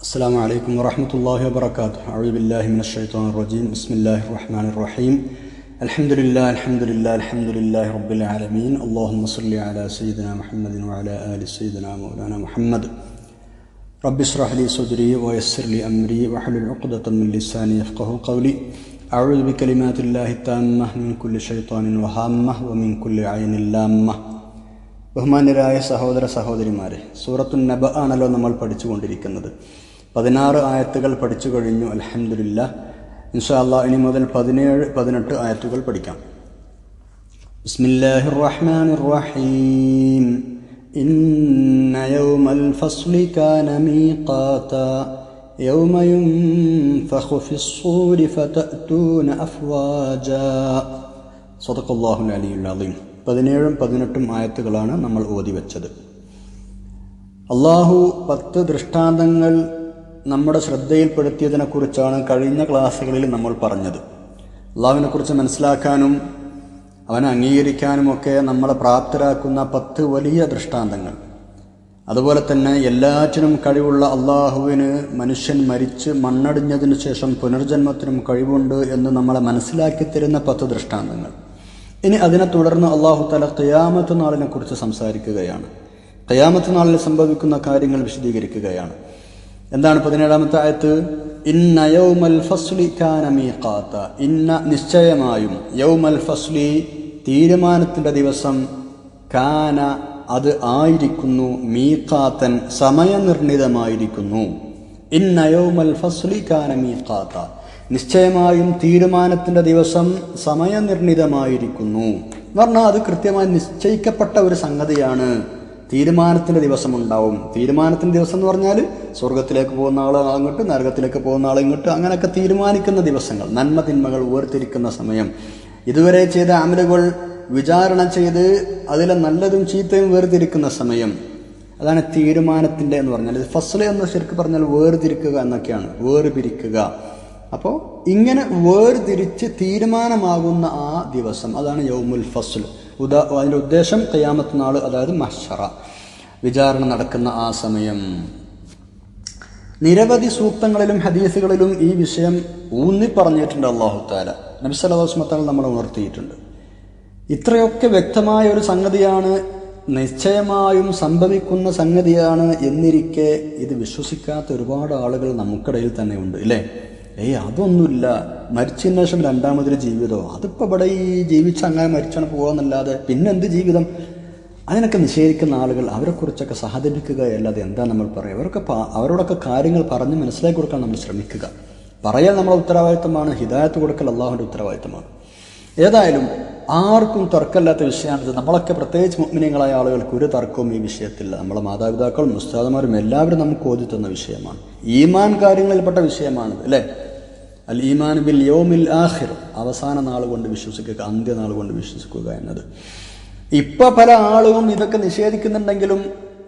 السلام عليكم ورحمة الله وبركاته أعوذ بالله من الشيطان الرجيم بسم الله الرحمن الرحيم الحمد لله الحمد لله الحمد لله رب العالمين اللهم صل على سيدنا محمد وعلى آل سيدنا مولانا محمد رب اشرح لي صدري ويسر لي أمري واحلل عقدة من لساني يفقه قولي أعوذ بكلمات الله التامة من كل شيطان وهامة ومن كل عين لامة ബഹുമാന്യരായ സഹോദര സഹോദരിമാരെ സൂറത്തു നബ ആണല്ലോ നമ്മൾ പഠിച്ചുകൊണ്ടിരിക്കുന്നത് പതിനാറ് ആയത്തുകൾ പഠിച്ചു കഴിഞ്ഞു അലഹമില്ല ഇൻഷാല്ല ഇനി മുതൽ പതിനേഴ് പതിനെട്ട് ആയത്തുകൾ പഠിക്കാം ബിസ്മില്ലാഹിർ റഹ്മാനിർ റഹീം ഇന്ന യൗമൽ ഫസ്ലി കാന മീഖാതാ يوم ينفخ في الصور فتأتون أفواجا صدق الله العلي العظيم പതിനേഴും പതിനെട്ടും ആയത്തുകളാണ് നമ്മൾ ഓതി വെച്ചത് അള്ളാഹു പത്ത് ദൃഷ്ടാന്തങ്ങൾ നമ്മുടെ ശ്രദ്ധയിൽപ്പെടുത്തിയതിനെക്കുറിച്ചാണ് കഴിഞ്ഞ ക്ലാസ്സുകളിൽ നമ്മൾ പറഞ്ഞത്. അള്ളാഹുവിനെക്കുറിച്ച് മനസ്സിലാക്കാനും അവനെ അംഗീകരിക്കാനുമൊക്കെ നമ്മളെ പ്രാപ്തരാക്കുന്ന പത്ത് വലിയ ദൃഷ്ടാന്തങ്ങൾ. അതുപോലെ തന്നെ എല്ലാറ്റിനും കഴിവുള്ള അള്ളാഹുവിന് മനുഷ്യൻ മരിച്ച് മണ്ണടിഞ്ഞതിനു ശേഷം പുനർജന്മത്തിനും കഴിവുണ്ട് എന്ന് നമ്മളെ മനസ്സിലാക്കി തരുന്ന പത്ത് ദൃഷ്ടാന്തങ്ങൾ. ഇനി അതിനെ തുടർന്ന് അള്ളാഹു തല തയ്യാമത്ത് നാളിനെ കുറിച്ച് സംസാരിക്കുകയാണ്. തയ്യാമത്ത് നാളിൽ സംഭവിക്കുന്ന കാര്യങ്ങൾ വിശദീകരിക്കുകയാണ്. എന്താണ് പതിനേഴാമത്തെ ആയത്ത്? ഫസ്ലി ഇന്ന നിശ്ചയമായും യൗമൽ ഫസ്ലി തീരുമാനത്തിന്റെ ദിവസം കാന അത് ആയിരിക്കുന്നു മീഖാത്തൻ സമയനിർണിതമായിരിക്കുന്നു. ഇന്ന യൗമൽ ഫസ്ലി കാന മീഖാത്ത. നിശ്ചയമായും തീരുമാനത്തിന്റെ ദിവസം സമയനിർണിതമായിരിക്കുന്നു. എന്ന് പറഞ്ഞാൽ അത് കൃത്യമായി നിശ്ചയിക്കപ്പെട്ട ഒരു സംഗതിയാണ്. തീരുമാനത്തിന്റെ ദിവസം ഉണ്ടാവും തീരുമാനത്തിന്റെ ദിവസം എന്ന് പറഞ്ഞാൽ സ്വർഗത്തിലേക്ക് പോകുന്ന ആൾ അങ്ങോട്ട് നരകത്തിലേക്ക് പോകുന്ന ആൾ ഇങ്ങോട്ട് അങ്ങനെയൊക്കെ തീരുമാനിക്കുന്ന ദിവസങ്ങൾ നന്മ തിന്മകൾ ഉയർത്തിരിക്കുന്ന സമയം. ഇതുവരെ ചെയ്ത അമലുകൾ വിചാരണ ചെയ്ത് അതിലെ നല്ലതും ചീത്തയും വേർതിരിക്കുന്ന സമയം. അതാണ് തീരുമാനത്തിന്റെ എന്ന് പറഞ്ഞാൽ. ഫസ്ലെ എന്ന് ശരിക്കും പറഞ്ഞാൽ വേർതിരിക്കുക എന്നൊക്കെയാണ്. വേർപിരിക്കുക. അപ്പോൾ ഇങ്ങനെ വേർതിരിച്ച് തീരുമാനമാകുന്ന ആ ദിവസം അതാണ് യൗമുൽ ഫസ്ൽ ഉദാ അതിന്റെ ഉദ്ദേശം കയ്യാമത്ത് നാൾ അതായത് മഹ്ഷറ. വിചാരണ നടക്കുന്ന ആ സമയം. നിരവധി സൂക്തങ്ങളിലും ഹദീസുകളിലും ഈ വിഷയം ഊന്നി പറഞ്ഞിട്ടുണ്ട് അള്ളാഹു താല നബി സല്ലാസ്മത്താൽ നമ്മൾ ഉണർത്തിയിട്ടുണ്ട്. ഇത്രയൊക്കെ വ്യക്തമായ ഒരു സംഗതിയാണ് നിശ്ചയമായും സംഭവിക്കുന്ന സംഗതിയാണ് എന്നിരിക്കെ ഇത് വിശ്വസിക്കാത്ത ഒരുപാട് ആളുകൾ നമുക്കിടയിൽ തന്നെ ഉണ്ട് അല്ലേ ഏയ് അതൊന്നുമില്ല. മരിച്ചതിന് ശേഷം രണ്ടാമതൊരു ജീവിതമോ അതിപ്പോൾ ഇവിടെ ഈ ജീവിച്ച അങ്ങനെ മരിച്ചാണ് പോകാന്നല്ലാതെ പിന്നെന്ത് ജീവിതം? അതിനൊക്കെ നിഷേധിക്കുന്ന ആളുകൾ അവരെക്കുറിച്ചൊക്കെ സഹതപിക്കുകയല്ലാതെ എന്താ നമ്മൾ പറയുക അവരൊക്കെ അവരോടൊക്കെ കാര്യങ്ങൾ പറഞ്ഞ് മനസ്സിലാക്കി കൊടുക്കാൻ നമ്മൾ ശ്രമിക്കുക. പറയാൻ നമ്മളെ ഉത്തരവാദിത്തമാണ് ഹിദായത്ത് കൊടുക്കൽ അള്ളാഹുവിന്റെ ഉത്തരവാദിത്തമാണ് ഏതായാലും ആർക്കും തർക്കമില്ലാത്ത വിഷയമാണിത്. നമ്മളൊക്കെ പ്രത്യേകിച്ച് മുഗ്മിനിയങ്ങളായ ആളുകൾക്ക് ഒരു തർക്കവും ഈ വിഷയത്തില്ല. നമ്മളെ മാതാപിതാക്കളും മുസ്താദന്മാരും എല്ലാവരും നമുക്ക് ഓതി തന്ന വിഷയമാണ്. ഈമാൻ കാര്യങ്ങളിൽപ്പെട്ട വിഷയമാണിത് അല്ലേ? അൽ ഈമാൻ ബിൽ യോമിൽ ആഹിർ അവസാന നാൾ കൊണ്ട് വിശ്വസിക്കുക അന്ത്യനാൾ കൊണ്ട് വിശ്വസിക്കുക എന്നത്. ഇപ്പൊ പല ആളുകളും ഇതൊക്കെ നിഷേധിക്കുന്നുണ്ടെങ്കിലും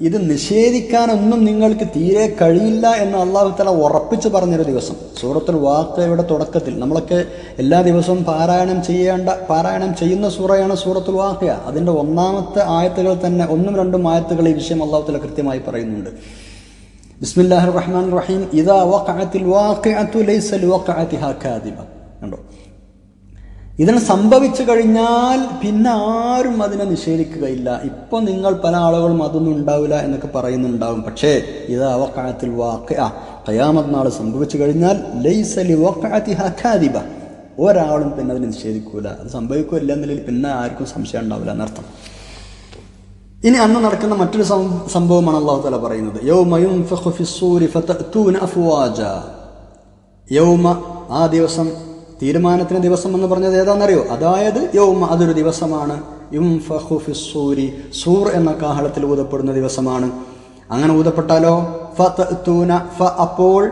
ഇത് നിഷേധിക്കാനൊന്നും നിങ്ങൾക്ക് തീരെ കഴിയില്ല എന്ന് അള്ളാഹു തല ഉറപ്പിച്ച് പറഞ്ഞൊരു ദിവസം. സൂറത്തുൽ വാക്കയുടെ തുടക്കത്തിൽ നമ്മളൊക്കെ എല്ലാ ദിവസവും പാരായണം ചെയ്യേണ്ട പാരായണം ചെയ്യുന്ന സൂറയാണ് സൂറത്തുൽ വാക്കയ അതിന്റെ ഒന്നാമത്തെ ആയത്തുകൾ തന്നെ ഒന്നും രണ്ടും ആയത്തുകൾ ഈ വിഷയം അള്ളാഹു തല കൃത്യമായി പറയുന്നുണ്ട്. ബിസ്മില്ലാഹി റഹ്മാൻ റഹീം ഇതാ വഖഅത്തിൽ വാഖിഅതു ലൈസ ലിവഖഅതിഹാ കാദിബ. കണ്ടോ? ഇതിന് സംഭവിച്ചു കഴിഞ്ഞാൽ പിന്നെ ആരും അതിനെ നിഷേധിക്കുകയില്ല. ഇപ്പൊ നിങ്ങൾ പല ആളുകളും അതൊന്നും ഉണ്ടാവില്ല എന്നൊക്കെ പറയുന്നുണ്ടാവും. പക്ഷേ ഇത് അവക്കാലത്തിൽ വാക്ക കയാമത് നാൾ സംഭവിച്ചു കഴിഞ്ഞാൽ ലൈസലി വക്കാതിബ ഒരാളും പിന്നെ അതിനെ നിഷേധിക്കൂല. അത് സംഭവിക്കില്ല എന്നതിൽ പിന്നെ ആർക്കും സംശയം ഉണ്ടാവില്ല എന്നർത്ഥം. ഇനി അന്ന് നടക്കുന്ന മറ്റൊരു സംഭവമാണ് അള്ളാഹു തല പറയുന്നത്. യൗമ ആ ദിവസം തീരുമാനത്തിന് ദിവസം എന്ന് പറഞ്ഞത് ഏതാണെന്നറിയോ? അതായത് യൗമ അതൊരു ദിവസമാണ്. യുംഫഹുഫിസൂരി സൂർ എന്ന കാഹളത്തിൽ ഊതപ്പെടുന്ന ദിവസമാണ്. അങ്ങനെ ഊതപ്പെട്ടാലോ? ഫ തൂന ഫ അപ്പോൾ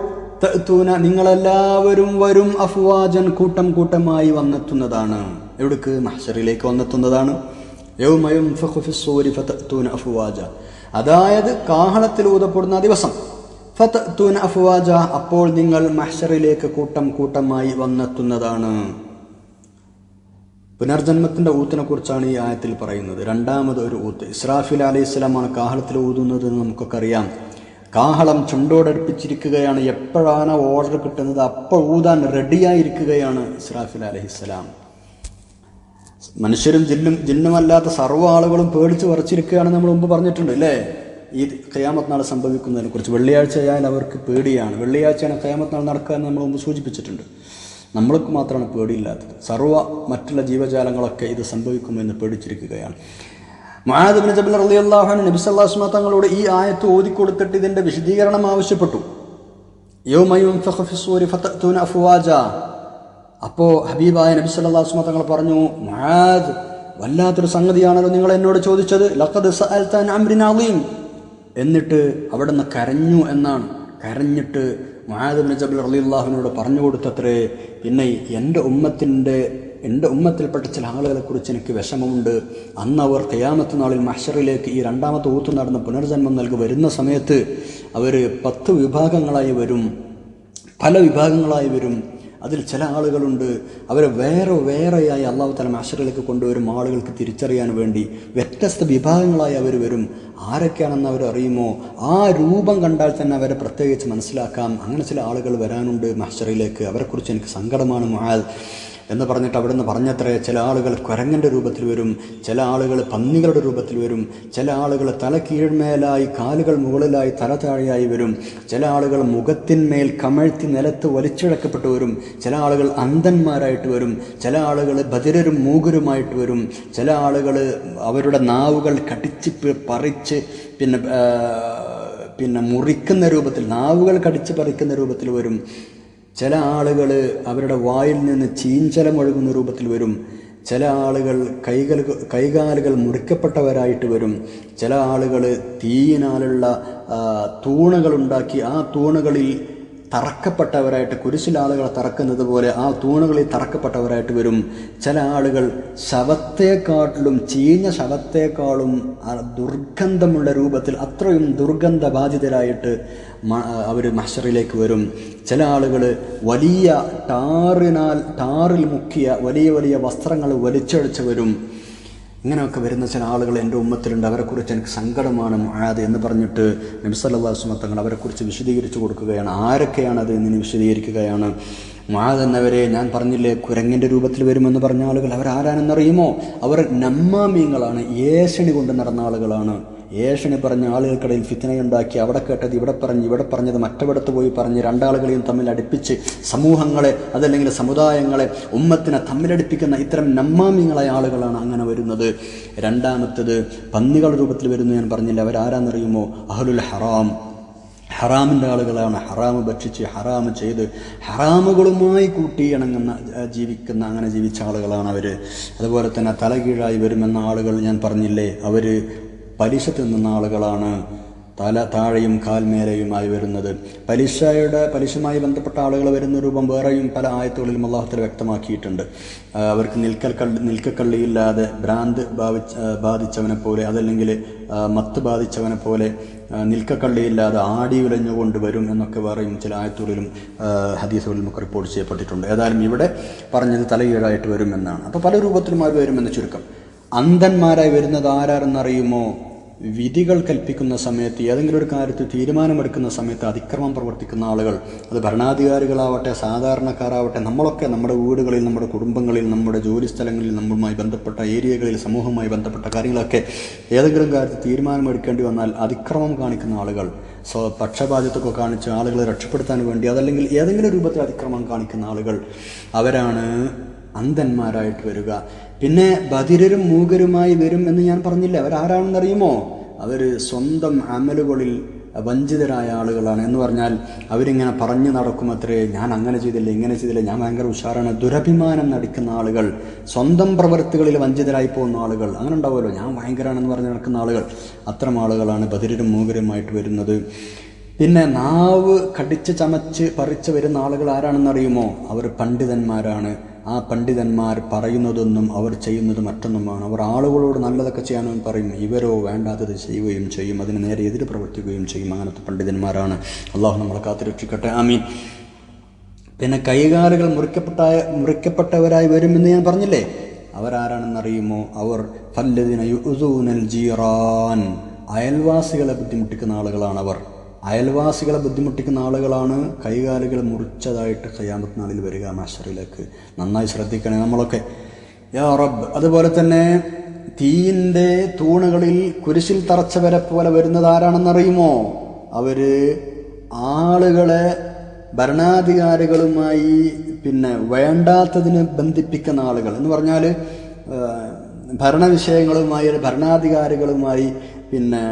തൂന നിങ്ങളെല്ലാവരും വരും അഫ്വാജൻ കൂട്ടം കൂട്ടമായി വന്നെത്തുന്നതാണ്. എവിടേക്ക്? മഹ്ശറിലേക്ക് വന്നെത്തുന്നതാണ്. യൗമ യുൻഫഖു ഫിസ്സൂരി ഫതഅ്തൂന അഫ്വാജ അതായത് കാഹളത്തിൽ ഊതപ്പെടുന്ന ദിവസം. ഫതഅ്തൂന അഫുവാജ അപ്പോൾ നിങ്ങൾ മഹ്ഷറിലേക്ക് കൂട്ടം കൂട്ടമായി വന്നെത്തുന്നതാണ്. പുനർജന്മത്തിന്റെ ഊത്തിനെ കുറിച്ചാണ് ഈ ആയത്തിൽ പറയുന്നത്. രണ്ടാമത് ഒരു ഊത്ത്. ഇസ്രാഫിൽ അലൈഹി സ്വലാമാണ് കാഹളത്തിൽ ഊതുന്നത് എന്ന് നമുക്കൊക്കെ അറിയാം കാഹളം ചുണ്ടോടടുപ്പിച്ചിരിക്കുകയാണ്. എപ്പോഴാണ് ഓർഡർ കിട്ടുന്നത് അപ്പോൾ ഊതാൻ റെഡിയായിരിക്കുകയാണ് ഇസ്രാഫിൽ അലഹിസ്സലാം മനുഷ്യരും ജിന്നും ജിന്നുമല്ലാത്ത സർവ ആളുകളും പേടിച്ച് വറച്ചിരിക്കുകയാണെന്ന് നമ്മൾ മുമ്പ് പറഞ്ഞിട്ടുണ്ട് അല്ലേ? ഈ ഖയാമത്ത് നാൾ സംഭവിക്കുന്നതിനെ കുറിച്ച് വെള്ളിയാഴ്ചയായാൽ അവർക്ക് പേടിയാണ്. വെള്ളിയാഴ്ചയാണ് ഖയാമത്ത് നാൾ നടക്കുക എന്ന് നമ്മൾ മുമ്പ് സൂചിപ്പിച്ചിട്ടുണ്ട്. നമ്മൾക്ക് മാത്രമാണ് പേടിയില്ലാത്തത്. സർവ മറ്റുള്ള ജീവജാലങ്ങളൊക്കെ ഇത് സംഭവിക്കുമെന്ന് പേടിച്ചിരിക്കുകയാണ്. മഹാദബിൻ ജബൽ അള്ളി അള്ളാഹുൻ നബി സല്ലാസ്മ തങ്ങളോട് ഈ ആയത്ത് ഓതിക്കൊടുത്തിട്ട് ഇതിന്റെ വിശദീകരണം ആവശ്യപ്പെട്ടു. യൗമയും അഫ്വാജ. അപ്പോ ഹബീബായ നബി സല്ലാസ്മ തങ്ങൾ പറഞ്ഞു മഹാദ് വല്ലാത്തൊരു സംഗതിയാണല്ലോ നിങ്ങൾ എന്നോട് ചോദിച്ചത്. എന്നിട്ട് അവിടെ നിന്ന് കരഞ്ഞു എന്നാണ്. കരഞ്ഞിട്ട് മഹാദബിൻ ജബൽ റലിയുള്ളാഹുവിനോട് പറഞ്ഞു കൊടുത്തത്രേ പിന്നെ എന്റെ ഉമ്മത്തിന്റെ എന്റെ ഉമ്മത്തിൽപ്പെട്ട ചില ആളുകളെ കുറിച്ച് എനിക്ക് വിഷമമുണ്ട്. അന്ന് അവർ കയാമത്ത് നാളിൽ മഷറിലേക്ക് ഈ രണ്ടാമത്തെ ഊത്ത് നടന്ന പുനർജന്മം നൽകി വരുന്ന സമയത്ത് അവർ പത്ത് വിഭാഗങ്ങളായി വരും. പല വിഭാഗങ്ങളായി വരും. അതിൽ ചില ആളുകളുണ്ട്. അവരെ വേറെ വേറെയായി അള്ളാഹു തല മാഷറിലേക്ക് കൊണ്ടുവരും. ആളുകൾക്ക് തിരിച്ചറിയാൻ വേണ്ടി വ്യത്യസ്ത വിഭാഗങ്ങളായി അവർ വരും. ആരൊക്കെയാണെന്ന് അവർ അറിയുമോ? ആ രൂപം കണ്ടാൽ തന്നെ അവരെ പ്രത്യേകിച്ച് മനസ്സിലാക്കാം. അങ്ങനെ ചില ആളുകൾ വരാനുണ്ട് മാഷറിലേക്ക് അവരെക്കുറിച്ച് എനിക്ക് സങ്കടമാണ് മഹാൽ. എന്ന് പറഞ്ഞിട്ട് അവിടെ നിന്ന് പറഞ്ഞത്രേ ചില ആളുകൾ കുരങ്ങന്റെ രൂപത്തിൽ വരും ചില ആളുകൾ പന്നികളുടെ രൂപത്തിൽ വരും ചില ആളുകൾ തല കീഴ്മേലായി കാലുകൾ മുകളിലായി തല താഴെയായി വരും ചില ആളുകൾ മുഖത്തിന്മേൽ കമഴ്ത്തി നിലത്ത് വലിച്ചിഴക്കപ്പെട്ടു വരും ചില ആളുകൾ അന്ധന്മാരായിട്ട് വരും ചില ആളുകൾ ബദിരരും മൂകരുമായിട്ട് വരും ചില ആളുകൾ അവരുടെ നാവുകൾ കടിച്ച് പറിച്ച് പിന്നെ പിന്നെ മുറിക്കുന്ന രൂപത്തിൽ നാവുകൾ കടിച്ച് പറിക്കുന്ന രൂപത്തിൽ വരും. ചില ആളുകൾ അവരുടെ വായിൽ നിന്ന് ചീഞ്ചലം ഒഴുകുന്ന രൂപത്തിൽ വരും. ചില ആളുകൾ കൈകൾ കൈകാലുകൾ മുറിക്കപ്പെട്ടവരായിട്ട് വരും. ചില ആളുകൾ തീയിനാലുള്ള തൂണുകളുണ്ടാക്കി ആ തൂണുകളിൽ തറക്കപ്പെട്ടവരായിട്ട് കുരിശിലാളുകളെ തറക്കുന്നത് പോലെ ആ തൂണുകളിൽ തറക്കപ്പെട്ടവരായിട്ട് വരും. ചില ആളുകൾ ശവത്തെക്കാട്ടിലും ചീഞ്ഞ ശവത്തെക്കാളും ദുർഗന്ധമുള്ള രൂപത്തിൽ അത്രയും ദുർഗന്ധബാധിതരായിട്ട് അവർ മഷറിലേക്ക് വരും. ചില ആളുകൾ വലിയ ടാറിനാൽ ടാറിൽ മുക്കിയ വലിയ വലിയ വസ്ത്രങ്ങൾ വലിച്ചടിച്ച് വരും. ഇങ്ങനെയൊക്കെ വരുന്ന ചില ആളുകൾ എന്റെ ഉമ്മത്തിലുണ്ട്. അവരെക്കുറിച്ച് എനിക്ക് സങ്കടമാണ് മുആദ് എന്ന് പറഞ്ഞിട്ട് നബിസല്ലാസ്മ തങ്ങൾ അവരെക്കുറിച്ച് വിശദീകരിച്ചു കൊടുക്കുകയാണ്. ആരൊക്കെയാണ് അത് എന്ന് വിശദീകരിക്കുകയാണ്. മുആദ് എന്നവരെ ഞാൻ പറഞ്ഞില്ലേ കുരങ്ങിന്റെ രൂപത്തിൽ വരുമെന്ന് പറഞ്ഞ ആളുകൾ അവരാരാണെന്നറിയുമോ? അവർ നമ്മാമീങ്ങളാണ്. ഏഷണി കൊണ്ട് നടന്ന ആളുകളാണ്. ഏഷണി പറഞ്ഞ ആളുകൾക്കിടയിൽ ഫിത്തനയുണ്ടാക്കി അവിടെ കേട്ടത് ഇവിടെ പറഞ്ഞ് ഇവിടെ പറഞ്ഞത് മറ്റവിടത്ത് പോയി പറഞ്ഞ് രണ്ടാളുകളെയും തമ്മിൽ അടുപ്പിച്ച് സമൂഹങ്ങളെ അതല്ലെങ്കിൽ സമുദായങ്ങളെ ഉമ്മത്തിനെ തമ്മിലടുപ്പിക്കുന്ന ഇത്തരം നമ്മാമിങ്ങളായ ആളുകളാണ് അങ്ങനെ വരുന്നത്. രണ്ടാമത്തത് പന്നികൾ രൂപത്തിൽ വരുന്നു ഞാൻ പറഞ്ഞില്ല. അവരാരാന്നറിയുമോ? അഹലുൽ ഹറാം. ഹറാമിന്റെ ആളുകളാണ്. ഹറാമ് ഭക്ഷിച്ച് ഹറാമ് ചെയ്ത് ഹറാമുകളുമായി കൂട്ടി ഇണങ്ങുന്ന ജീവിക്കുന്ന അങ്ങനെ ജീവിച്ച ആളുകളാണ് അവർ അതുപോലെ തന്നെ തലകീഴായി വരുമെന്ന ആളുകൾ ഞാൻ പറഞ്ഞില്ലേ? അവർ പലിശ തിന്നുന്ന ആളുകളാണ് തല താഴെയും കാൽമേലെയുമായി വരുന്നത്. പലിശയുടെ പലിശയുമായി ബന്ധപ്പെട്ട ആളുകൾ വരുന്ന രൂപം വേറെയും പല ആയത്തുകളിലും അള്ളാഹത്തിൽ വ്യക്തമാക്കിയിട്ടുണ്ട്. അവർക്ക് നിൽക്കൽ കള്ളി നിൽക്കക്കള്ളിയില്ലാതെ ഭ്രാന്ത് ബാധിച്ച ബാധിച്ചവനെ പോലെ അതല്ലെങ്കിൽ മത്ത് ബാധിച്ചവനെ പോലെ നിൽക്കക്കള്ളിയില്ലാതെ ആടി ഉലഞ്ഞുകൊണ്ട് വരും എന്നൊക്കെ വേറെയും ചില ആയത്തുകളിലും ഹദീസുകളിലും ഒക്കെ റിപ്പോർട്ട് ചെയ്യപ്പെട്ടിട്ടുണ്ട്. ഏതായാലും ഇവിടെ പറഞ്ഞത് തലകീഴായിട്ട് വരുമെന്നാണ്. അപ്പോൾ പല രൂപത്തിലും അവർ വരുമെന്ന് ചുരുക്കം. അന്ധന്മാരായി വരുന്നത് ആരാരെന്നറിയുമോ വിധികൾ കൽപ്പിക്കുന്ന സമയത്ത് ഏതെങ്കിലും ഒരു കാര്യത്തിൽ തീരുമാനമെടുക്കുന്ന സമയത്ത് അതിക്രമം പ്രവർത്തിക്കുന്ന ആളുകൾ അത് ഭരണാധികാരികളാവട്ടെ സാധാരണക്കാരാവട്ടെ നമ്മളൊക്കെ നമ്മുടെ വീടുകളിൽ നമ്മുടെ കുടുംബങ്ങളിൽ നമ്മുടെ ജോലി സ്ഥലങ്ങളിൽ നമ്മളുമായി ബന്ധപ്പെട്ട ഏരിയകളിൽ സമൂഹവുമായി ബന്ധപ്പെട്ട കാര്യങ്ങളൊക്കെ ഏതെങ്കിലും കാര്യത്തിൽ തീരുമാനമെടുക്കേണ്ടി വന്നാൽ അതിക്രമം കാണിക്കുന്ന ആളുകൾ സ്വ പക്ഷപാതിത്വമൊക്കെ കാണിച്ച് ആളുകളെ രക്ഷപ്പെടുത്താൻ വേണ്ടി അതല്ലെങ്കിൽ ഏതെങ്കിലും രൂപത്തിൽ അതിക്രമം കാണിക്കുന്ന ആളുകൾ അവരാണ് അന്ധന്മാരായിട്ട് വരിക. പിന്നെ ബധിരരും മൂകരുമായി വരും എന്ന് ഞാൻ പറഞ്ഞില്ല. അവരാരാണെന്നറിയുമോ? അവർ സ്വന്തം അമലുകളിൽ വഞ്ചിതരായ ആളുകളാണ്. എന്ന് പറഞ്ഞാൽ അവരിങ്ങനെ പറഞ്ഞു നടക്കും അത്രേ ഞാൻ അങ്ങനെ ചെയ്തില്ല ഇങ്ങനെ ചെയ്തില്ല ഞാൻ ഭയങ്കര ഉഷാറാണ്. ദുരഭിമാനം നടിക്കുന്ന ആളുകൾ സ്വന്തം പ്രവൃത്തികളിൽ വഞ്ചിതരായി പോകുന്ന ആളുകൾ അങ്ങനെ ഉണ്ടാവുമല്ലോ. ഞാൻ ഭയങ്കരമാണെന്ന് പറഞ്ഞ് നടക്കുന്ന ആളുകൾ. അത്തരം ആളുകളാണ് ബധിരരും മൂകരുമായിട്ട് വരുന്നത്. പിന്നെ നാവ് കടിച്ച് ചമച്ച് പറിച്ച് വരുന്ന ആളുകൾ ആരാണെന്നറിയുമോ? അവർ പണ്ഡിതന്മാരാണ്. ആ പണ്ഡിതന്മാർ പറയുന്നതൊന്നും അവർ ചെയ്യുന്നത് മറ്റൊന്നുമാണ്. അവർ ആളുകളോട് നല്ലതൊക്കെ ചെയ്യാനും പറയും. ഇവരോ വേണ്ടാത്തത് ചെയ്യുകയും ചെയ്യും. അതിന് നേരെ എതിര് പ്രവർത്തിക്കുകയും ചെയ്യും. അങ്ങനത്തെ പണ്ഡിതന്മാരാണ്. അള്ളാഹു നമ്മളെ കാത്തുരക്ഷിക്കട്ടെ ആമീൻ. പിന്നെ കൈകാലുകൾ മുറിക്കപ്പെട്ട മുറിക്കപ്പെട്ടവരായി വരുമെന്ന് ഞാൻ പറഞ്ഞില്ലേ? അവരാരാണെന്നറിയുമോ? അവർ ഫല്ലദിന യുസൂനൽ ജീറാൻ. അയൽവാസികളെ ബുദ്ധിമുട്ടിക്കുന്ന ആളുകളാണ് അവർ അയൽവാസികളെ ബുദ്ധിമുട്ടിക്കുന്ന ആളുകളാണ് കൈകാലുകൾ മുറിച്ചതായിട്ട് ഖയാമത്ത് നാളിൽ വരിക മാഷറിലേക്ക് നന്നായി ശ്രദ്ധിക്കണേ നമ്മളൊക്കെ. യാ റബ്ബ് അതുപോലെ തന്നെ തീയിന്റെ തൂണുകളിൽ കുരിശിൽ തറച്ചവരെ പോലെ വരുന്നത് ആരാണെന്നറിയുമോ? അവർ ആളുകളെ ഭരണാധികാരികളുമായി പിന്നെ വേണ്ടാത്തതിന് ബന്ധിപ്പിക്കുന്ന ആളുകൾ. എന്ന് പറഞ്ഞാൽ ഭരണവിഷയങ്ങളുമായി ഭരണാധികാരികളുമായി പിന്നെ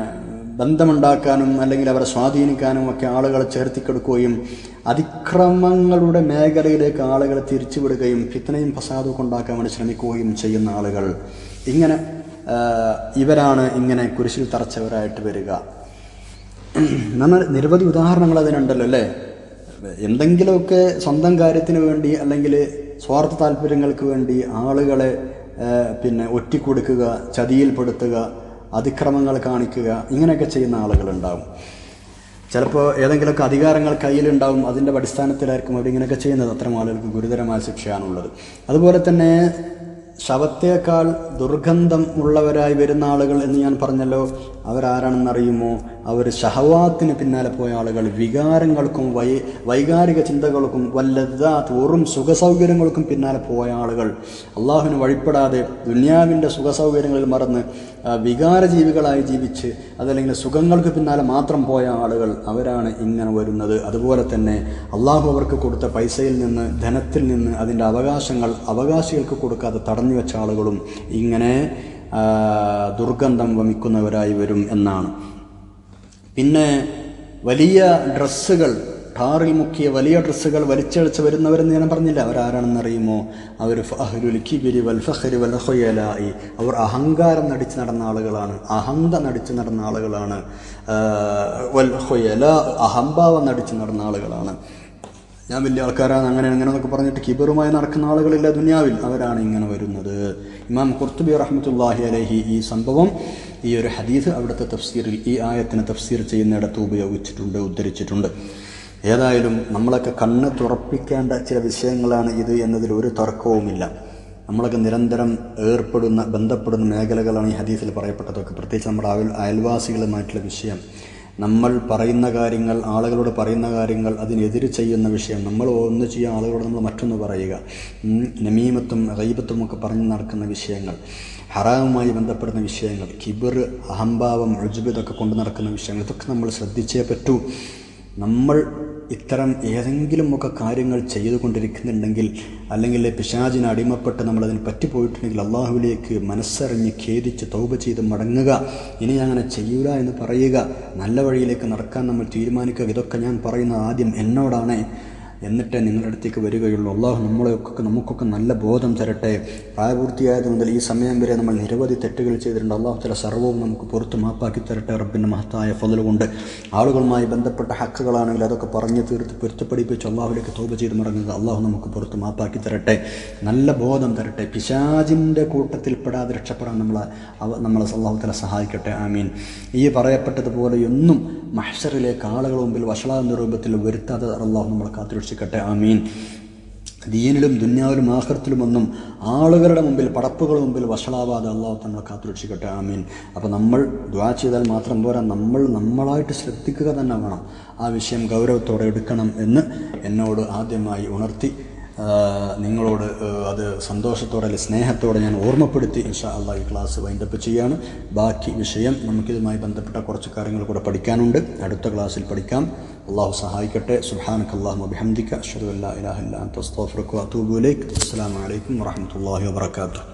ബന്ധമുണ്ടാക്കാനും അല്ലെങ്കിൽ അവരെ സ്വാധീനിക്കാനും ഒക്കെ ആളുകളെ ചേർത്തിക്കെടുക്കുകയും അതിക്രമങ്ങളുടെ മേഖലയിലേക്ക് ആളുകളെ തിരിച്ചുവിടുകയും ഫിത്തനയും ഫസാദും ഉണ്ടാക്കാൻ വേണ്ടി ശ്രമിക്കുകയും ചെയ്യുന്ന ആളുകൾ. ഇങ്ങനെ ഇവരാണ് ഇങ്ങനെ കുരിശിൽ തറച്ചവരായിട്ട് വരിക. നമ്മൾ നിരവധി ഉദാഹരണങ്ങൾ അതിനുണ്ടല്ലോ അല്ലേ? എന്തെങ്കിലുമൊക്കെ സ്വന്തം കാര്യത്തിന് വേണ്ടി അല്ലെങ്കിൽ സ്വാർത്ഥ താല്പര്യങ്ങൾക്ക് വേണ്ടി ആളുകളെ പിന്നെ ഒറ്റിക്കൊടുക്കുക ചതിയിൽപ്പെടുത്തുക അതിക്രമങ്ങൾ കാണിക്കുക ഇങ്ങനെയൊക്കെ ചെയ്യുന്ന ആളുകളുണ്ടാവും. ചിലപ്പോൾ ഏതെങ്കിലുമൊക്കെ അധികാരങ്ങൾ കയ്യിലുണ്ടാവും അതിന്റെ അടിസ്ഥാനത്തിലായിരിക്കും അവർ ഇങ്ങനെയൊക്കെ ചെയ്യുന്നത്. അത്തരം ആളുകൾക്ക് ഗുരുതരമായ ശിക്ഷയാണുള്ളത്. അതുപോലെ തന്നെ ശവത്തേക്കാൾ ദുർഗന്ധം ഉള്ളവരായി വരുന്ന ആളുകൾ എന്ന് ഞാൻ പറഞ്ഞല്ലോ അവരാരാണെന്നറിയുമോ അവർ ഷഹവാത്തിന് പിന്നാലെ പോയ ആളുകൾ വികാരങ്ങൾക്കും വൈ വൈകാരിക ചിന്തകൾക്കും വല്ലതാത്ത് വെറും സുഖസൗകര്യങ്ങൾക്കും പിന്നാലെ പോയ ആളുകൾ. അള്ളാഹുവിന് വഴിപ്പെടാതെ ദുനിയാവിന്റെ സുഖസൗകര്യങ്ങളിൽ മറന്ന് വികാര വികാരജീവികളായി ജീവിച്ച് അതല്ലെങ്കിൽ സുഖങ്ങൾക്ക് പിന്നാലെ മാത്രം പോയ ആളുകൾ അവരാണ് ഇങ്ങനെ വരുന്നത്. അതുപോലെ തന്നെ അള്ളാഹു അവർക്ക് കൊടുത്ത പൈസയിൽ നിന്ന് ധനത്തിൽ നിന്ന് അതിന്റെ അവകാശങ്ങൾ അവകാശികൾക്ക് കൊടുക്കാതെ തടഞ്ഞു വെച്ച ആളുകളും ഇങ്ങനെ ദുർഗന്ധം വമിക്കുന്നവരായി വരും എന്നാണ്. പിന്നെ വലിയ ഡ്രസ്സുകൾ ടാറിൽ മുക്കിയ വലിയ ഡ്രസ്സുകൾ വലിച്ചഴിച്ച് വരുന്നവരെന്ന് ഞാൻ പറഞ്ഞില്ല. അവരാരാണെന്നറിയുമോ? അവർ ഫഹ്ലുൽ കിബിരി വൽ ഫഹരി വൽ ഹൊയലായി അവർ അഹങ്കാരം നടിച്ച് നടന്ന ആളുകളാണ്. അഹന്ത നടിച്ച് നടന്ന ആളുകളാണ്. വൽ ഹൊയല അഹംഭാവം നടിച്ച് നടന്ന ആളുകളാണ്. ഞാൻ വലിയ ആൾക്കാരാണ് അങ്ങനെ അങ്ങനെ എന്നൊക്കെ പറഞ്ഞിട്ട് കിബറുമായി നടക്കുന്ന ആളുകളില്ല ദുനിയാവിൽ. അവരാണ് ഇങ്ങനെ വരുന്നത്. ഇമാം കുർത്തുബി റഹ്മത്തുല്ലാഹി അലഹി ഈ സംഭവം ഈ ഒരു ഹദീസ് അവിടുത്തെ തഫ്സീറിൽ ഈ ആയത്തിന് തഫ്സീർ ചെയ്യുന്നിടത്ത് ഉപയോഗിച്ചിട്ടുണ്ട് ഉദ്ധരിച്ചിട്ടുണ്ട്. ഏതായാലും നമ്മളൊക്കെ കണ്ണ് തുറപ്പിക്കേണ്ട ചില വിഷയങ്ങളാണ് ഇത് എന്നതിൽ ഒരു തർക്കവുമില്ല. നമ്മളൊക്കെ നിരന്തരം ഏർപ്പെടുന്ന ബന്ധപ്പെടുന്ന മേഖലകളാണ് ഈ ഹദീസിൽ പറയപ്പെട്ടതൊക്കെ. പ്രത്യേകിച്ച് നമ്മുടെ അയൽ അയൽവാസികളുമായിട്ടുള്ള വിഷയം. നമ്മൾ പറയുന്ന കാര്യങ്ങൾ ആളുകളോട് പറയുന്ന കാര്യങ്ങൾ അതിനെതിരെ ചെയ്യുന്ന വിഷയം. നമ്മൾ ഒന്ന് ചെയ്യുക ആളുകളോട് നമ്മൾ മറ്റൊന്ന് പറയുക. നമീമത്തും റൈബത്തും ഒക്കെ പറഞ്ഞു നടക്കുന്ന വിഷയങ്ങൾ ഹറാമുമായി ബന്ധപ്പെടുന്ന വിഷയങ്ങൾ കിബിർ അഹംഭാവം ഉജുബ് ഇതൊക്കെ കൊണ്ട് നടക്കുന്ന വിഷയങ്ങൾ ഇതൊക്കെ നമ്മൾ ശ്രദ്ധിച്ചേ പറ്റൂ. നമ്മൾ ഇത്തരം ഏതെങ്കിലുമൊക്കെ കാര്യങ്ങൾ ചെയ്തുകൊണ്ടിരിക്കുന്നുണ്ടെങ്കിൽ അല്ലെങ്കിൽ പിശാചിന് അടിമപ്പെട്ട് നമ്മളതിന് പറ്റിപ്പോയിട്ടുണ്ടെങ്കിൽ അള്ളാഹുവിലേക്ക് മനസ്സറിഞ്ഞ് ഖേദിച്ച് തൗപ ചെയ്ത് മടങ്ങുക. ഇനി അങ്ങനെ ചെയ്യൂല എന്ന് പറയുക. നല്ല വഴിയിലേക്ക് നടക്കാൻ നമ്മൾ തീരുമാനിക്കുക. ഇതൊക്കെ ഞാൻ പറയുന്ന ആദ്യം എന്നോടാണ്. എന്നിട്ടേ നിങ്ങളുടെ അടുത്തേക്ക് വരികയുള്ളൂ. അള്ളാഹു നമ്മളെയൊക്കെ നമുക്കൊക്കെ നല്ല ബോധം തരട്ടെ. പ്രായപൂർത്തിയായത് മുതൽ ഈ സമയം വരെ നമ്മൾ നിരവധി തെറ്റുകൾ ചെയ്തിട്ടുണ്ട്. അള്ളാഹു ചില സർവവും നമുക്ക് പുറത്ത് മാപ്പാക്കി തരട്ടെ റബ്ബിന്റെ മഹത്തായ ഫതൽ കൊണ്ട്. ആളുകളുമായി ബന്ധപ്പെട്ട ഹക്കുകളാണെങ്കിൽ അതൊക്കെ പറഞ്ഞ് തീർത്ത് പൊരുത്തപ്പെടിപ്പിച്ച് അള്ളാഹുലേക്ക് തോപ ചെയ്ത് മടങ്ങുക. അള്ളാഹു നമുക്ക് പുറത്ത് മാപ്പാക്കി തരട്ടെ. നല്ല ബോധം തരട്ടെ. പിശാജിന്റെ കൂട്ടത്തിൽപ്പെടാതെ രക്ഷപ്പെടാൻ നമ്മളെ നമ്മളെ അള്ളാഹു തല സഹായിക്കട്ടെ. ആമീൻ. ഈ പറയപ്പെട്ടതുപോലെ പറയപ്പെട്ടതുപോലെയൊന്നും മഹ്ഷറിലേക്ക് ആളുകൾ മുമ്പിൽ വഷളാകുന്ന രൂപത്തിൽ വരുത്താതെ അള്ളാഹു നമ്മളെ കാത്തുരക്ഷിക്കട്ടെ ആമീൻ. ദീനിലും ദുന്യാവിലും ആഹൃത്തിലുമൊന്നും ആളുകളുടെ മുമ്പിൽ പടപ്പുകളുടെ മുമ്പിൽ വഷളാവാതെ അള്ളാഹു നമ്മളെ കാത്തുരക്ഷിക്കട്ടെ ആമീൻ. അപ്പോൾ നമ്മൾ ദ്വാ ചെയ്താൽ മാത്രം പോരാ. നമ്മൾ നമ്മളായിട്ട് ശ്രദ്ധിക്കുക തന്നെ വേണം. ആ വിഷയം ഗൗരവത്തോടെ എടുക്കണം എന്ന് എന്നോട് ആദ്യമായി ഉണർത്തി നിങ്ങളോട് അത് സന്തോഷത്തോടെ അല്ലെങ്കിൽ സ്നേഹത്തോടെ ഞാൻ ഓർമ്മപ്പെടുത്തി ഇൻഷാ അള്ളാഹ് ഈ ക്ലാസ് വൈൻഡപ്പ് ചെയ്യാണ് ബാക്കി വിഷയം നമുക്കിതുമായി ബന്ധപ്പെട്ട കുറച്ച് കാര്യങ്ങൾ കൂടെ പഠിക്കാനുണ്ട്. അടുത്ത ക്ലാസ്സിൽ പഠിക്കാം. അള്ളാഹു സഹായിക്കട്ടെ സുഹാനക്ക് അള്ളാഹു അബിഹംദിക്ക അഷ്ഹദു അല്ലാ ഇലാഹ ഇല്ല അൻത അസ്തഗ്ഫിറുക വഅതൂബു ഇലൈക് അസ്സലാമു അലൈക്കും വറഹ്മത്തുള്ളാഹി വബറകാതുഹു